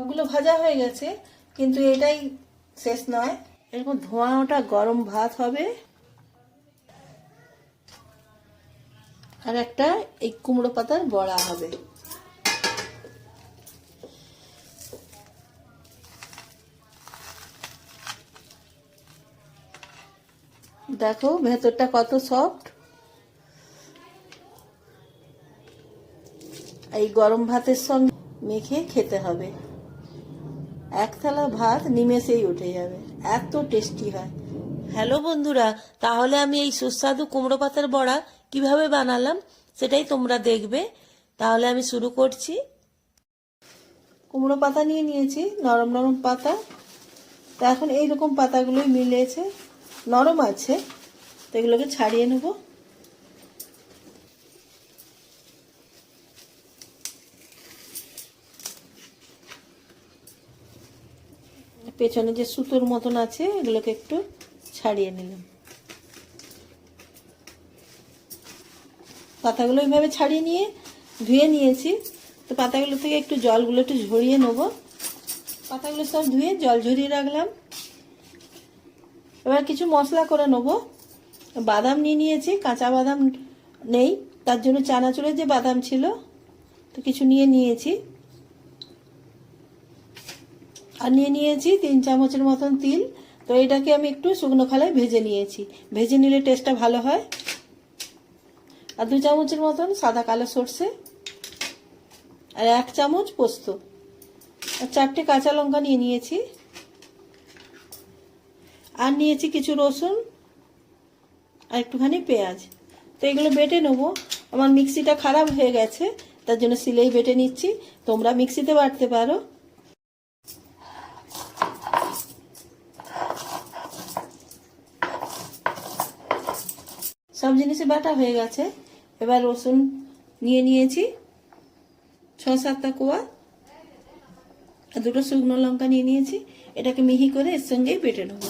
ওগুলো ভাজা হয়ে গেছে, কিন্তু এটাই শেষ নয়। এরকম ধোঁয়া ওটা গরম ভাত হবে। আর একটা এই কুমড়ো পাতার বড়া হবে। দেখো ভেতরটা কত সফট এই গরম ভাতের সঙ্গে মেখে খেতে হবে। এক থালা ভাত নিমেষেই উঠে যাবে। এত টেস্টি হয়। হ্যালো বন্ধুরা, তাহলে আমি এই সুস্বাদু কুমড়ো পাতার বড়া কীভাবে বানালাম সেটাই তোমরা দেখবে। তাহলে আমি শুরু করছি। কুমড়ো পাতা নিয়ে নিয়েছি, নরম নরম পাতা। তো এখন এইরকম পাতাগুলোই মিলেছে। নরম আছে, তো এগুলোকে ছাড়িয়ে নেব। পেছনে যে সুতোর মতন আছে, এগুলোকে একটু ছাড়িয়ে নিলাম। পাতাগুলো এইভাবে ছাড়িয়ে নিয়ে ধুয়ে নিয়েছি। তো পাতাগুলো থেকে একটু জলগুলো একটু ঝরিয়ে নেব। পাতাগুলো সব ধুয়ে জল ঝরিয়ে রাখলাম। এবার কিছু মশলা করে নেব। বাদাম নিয়ে নিয়েছি, কাঁচা বাদাম নেই। তার জন্য চানাচুরের যে বাদাম ছিল, তো কিছু নিয়ে নিয়েছি। আর নিয়ে নিয়েছি, তিন চামচের মতন তিল। তো এটাকে আমি একটু শুকনো খালায় ভেজে নিয়েছি। ভেজে নিলে টেস্টটা ভালো হয়। আর দু চামচের মতন সাদা কালো সর্ষে। আর এক চামচ পোস্ত। আর চারটে কাঁচা লঙ্কা নিয়ে নিয়েছি। আর নিয়েছি কিছু রসুন আর একটুখানি পেঁয়াজ। তো এগুলো বেটে নেব। আমার মিক্সিটা খারাপ হয়ে গেছে, তার জন্য সিলেই বেটে নিচ্ছি। তোমরা মিক্সিতে বাটতে পারো সব জিনিসে বাটা হয়ে গেছে। এবার রসুন নিয়ে নিয়েছি। ছ, সাতটা কোয়া আর দুটো শুকনো লঙ্কা নিয়ে নিয়েছি। এটাকে মিহি করে এর সঙ্গেই বেটে নেব।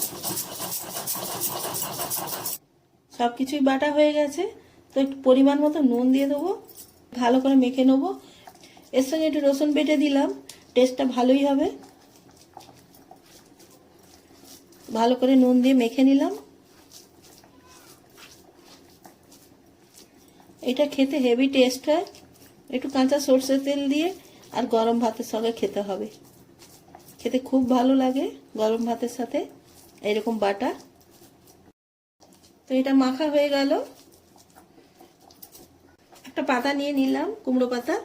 সব কিছুই বাটা হয়ে গেছে। তো একটু পরিমাণ মতো নুন দিয়ে দেবো। ভালো করে মেখে নেব। এর সঙ্গে একটু রসুন বেটে দিলাম। টেস্টটা ভালোই হবে। ভালো করে নুন দিয়ে মেখে নিলাম। এটা খেতে হেভি টেস্ট হয়। একটু কাঁচা সর্ষের তেল দিয়ে আর গরম ভাতের সঙ্গে খেতে হবে। খেতে খুব ভালো লাগে গরম ভাতের সাথে, এরকম বাটা। তো এটা মাখা হয়ে গেল। একটা পাতা নিয়ে নিলাম, কুমড়ো পাতা।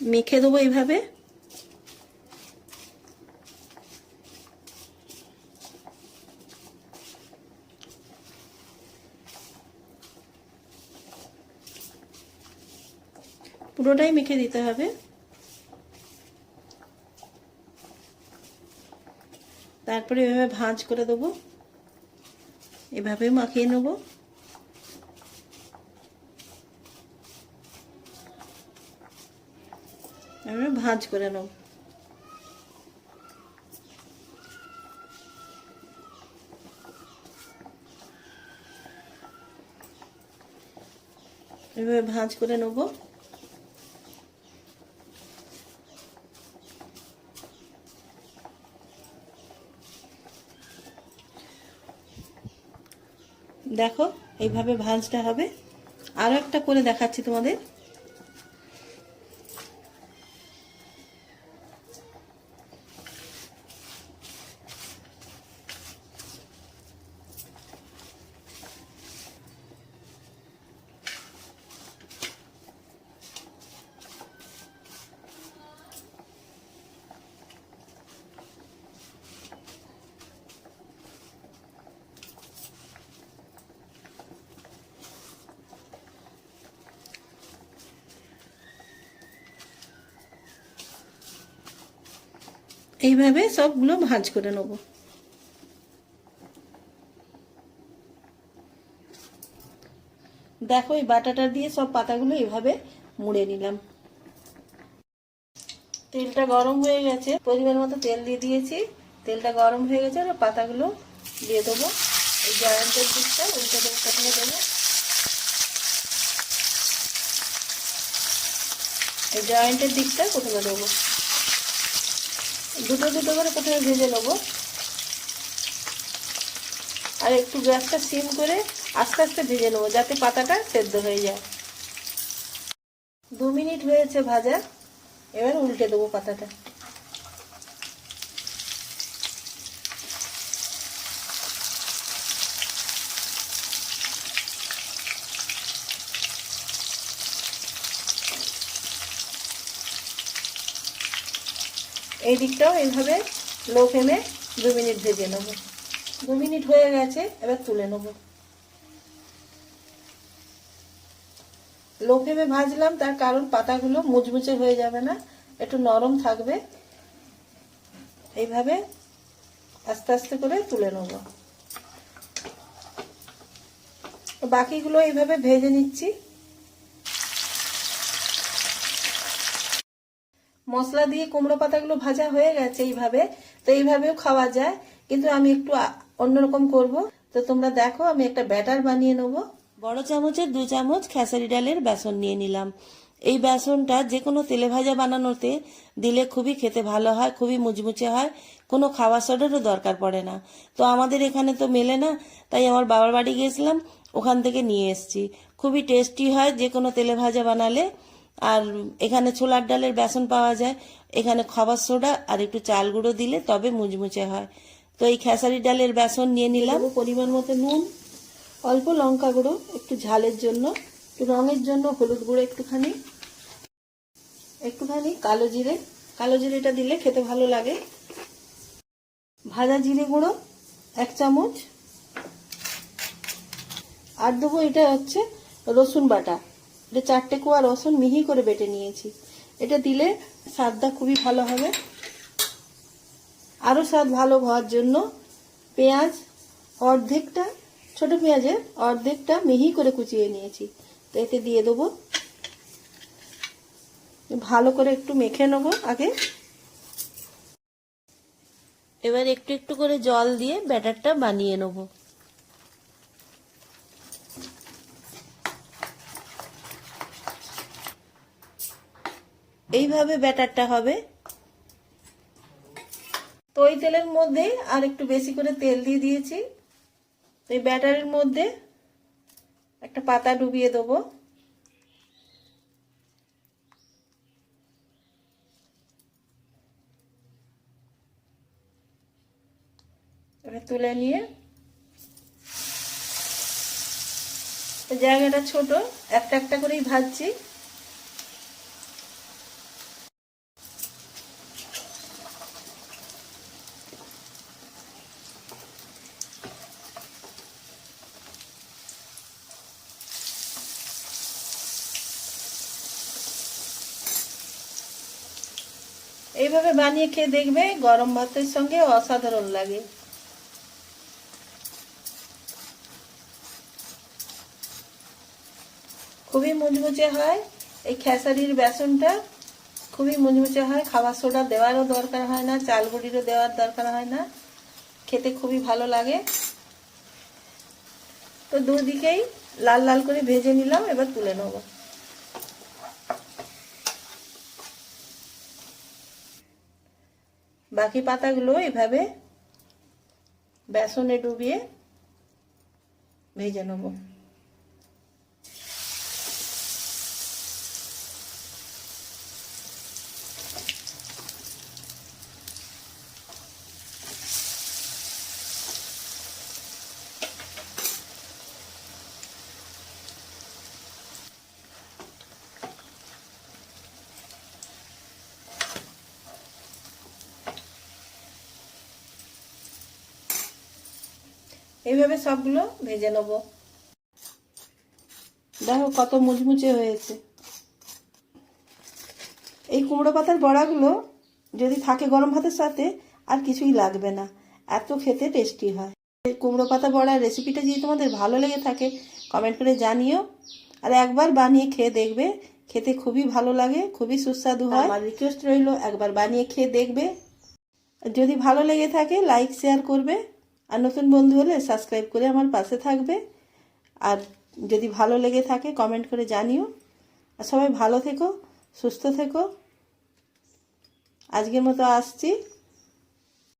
মেখে দেবো এইভাবে। পুরোটাই মেখে দিতে হবে। তারপরে এভাবে ভাঁজ করে দেবো। এভাবে মাখিয়ে নেব। ভাঁজ করে নেব। এভাবে ভাঁজ করে নেব। দেখো এইভাবে ভাঁজটা হবে। আরও একটা করে দেখাচ্ছি তোমাদের। এইভাবে সবগুলো ভাঁজ করে নেব। দেখো এই বাটাটা দিয়ে সব পাতাগুলো এইভাবে মুড়ে নিলাম। তেলটা গরম হয়ে গেছে, পরিমাণ মতো তেল দিয়ে দিয়েছি। তেলটা গরম হয়ে গেছে আর পাতাগুলো দিয়ে দেবো। এই জয়ান্তের দিকটা, উল্টে দেবো প্রথমে দেবো। এই জয়েন্টের দিকটা প্রথমে দেবো? দুটো দুটো করে প্রথমে ভেজে নেব। আর একটু গ্যাসটা সিম করে আস্তে আস্তে ভেজে নেব যাতে পাতাটা সেদ্ধ হয়ে যায়। দু মিনিট হয়েছে ভাজা, এবার উল্টে দেবো পাতাটা। এই দিকটাও এইভাবে লো ফ্লেমে দু মিনিট ভেজে নেব। দু মিনিট হয়ে গেছে, এবার তুলে নেব। লো ফ্লেমে ভাজলাম, তার কারণ পাতাগুলো মুচমুচে হয়ে যাবে না, একটু নরম থাকবে। এইভাবে আস্তে আস্তে করে তুলে নেব। বাকিগুলো এইভাবে ভেজে নিচ্ছি। মশলা দিয়ে কুমড়ো পাতাগুলো ভাজা হয়ে গেছে এইভাবে, তো এইভাবেও খাওয়া যায়। কিন্তু আমি একটু অন্যরকম করব। তো তোমরা দেখো, আমি একটা ব্যাটার বানিয়ে নেব। বড় চামচের দু চামচ খেসারি ডালের বেসন নিয়ে নিলাম। এই বেসনটা যে কোনো তেলে ভাজা বানানোতে দিলে খুবই খেতে ভালো হয়, খুবই মুচমুচে হয়। কোনো খাওয়া সোডারও দরকার পড়ে না। তো আমাদের এখানে তো মেলে না, তাই আমার বাবার বাড়ি গিয়েছিলাম, ওখান থেকে নিয়ে এসেছি। খুবই টেস্টি হয় যে কোনো তেলে ভাজা বানালে। আর এখানে ছোলার ডালের বেসন পাওয়া যায়। এখানে খাবার সোডা আর একটু চাল গুঁড়ো দিলে তবে মুচমুচে হয়। তো এই খেসারি ডালের বেসন নিয়ে নিলাম। পরিমাণ মতো নুন, অল্প লঙ্কা গুঁড়ো, একটু ঝালের জন্য, একটু রঙের জন্য হলুদ গুঁড়ো একটুখানি একটুখানি কালো জিরে। কালো জিরেটা দিলে খেতে ভালো লাগে। ভাজা জিরে গুঁড়ো, এক চামচ। আর দেবো এটা হচ্ছে রসুন বাটা। এটা চারটে কোয়া রসুন মিহি করে বেটে নিয়েছি। এটা দিলে স্বাদটা খুবই ভালো হবে। আরও স্বাদ ভালো হওয়ার জন্য পেঁয়াজ অর্ধেকটা, ছোট পেঁয়াজের অর্ধেকটা মিহি করে কুচিয়ে নিয়েছি। তো এতে দিয়ে দেবো। ভালো করে একটু মেখে নেব আগে। এবার একটু একটু করে জল দিয়ে ব্যাটারটা বানিয়ে নেব। এইভাবে ব্যাটারটা হবে। তো ওই তেলের মধ্যে আর একটু বেশি করে তেল দিয়ে দিয়েছি। তো এই ব্যাটারের মধ্যে একটা পাতা ডুবিয়ে দেবো। তুলে নিয়ে জায়গাটা ছোট, একটা একটা করেই ভাজছি। এইভাবে বানিয়ে খেয়ে দেখবে গরম ভাতের সঙ্গে অসাধারণ লাগে। খুবই মুচমুচে হয়। এই খেসারির বেসনটা খুবই মুচমুচে হয়। খাবার সোডা দেওয়ারও দরকার হয় না, চাল গুঁড়িরও দেওয়ার দরকার হয় না। খেতে খুবই ভালো লাগে। তো দুদিকেই লাল লাল করে ভেজে নিলাম, এবার তুলে নেব। বাকি পাতাগুলো এভাবে বেসনে ডুবিয়ে ভেজে নেব। এইভাবে সবগুলো ভেজে নেব। দেখো কত মুচমুচে হয়েছে। এই কুমড়ো পাতার বড়াগুলো যদি থাকে গরম ভাতের সাথে আর কিছুই লাগবে না। এত খেতে টেস্টি হয়। এই কুমড়ো পাতা বড়ার রেসিপিটা যদি তোমাদের ভালো লেগে থাকে কমেন্ট করে জানিও। আর একবার বানিয়ে খেয়ে দেখবে খেতে খুবই ভালো লাগে খুবই সুস্বাদু হয়। আমার রিকোয়েস্ট রইল একবার বানিয়ে খেয়ে দেখবে। যদি ভালো লেগে থাকে লাইক শেয়ার করবে। আর নতুন বন্ধু হলে সাবস্ক্রাইব করে আমার পাশে থাকবে। আর যদি ভালো লেগে থাকে কমেন্ট করে জানিও। আর সবাই ভালো থেকো, সুস্থ থেকো। আজকের মতো আসছি।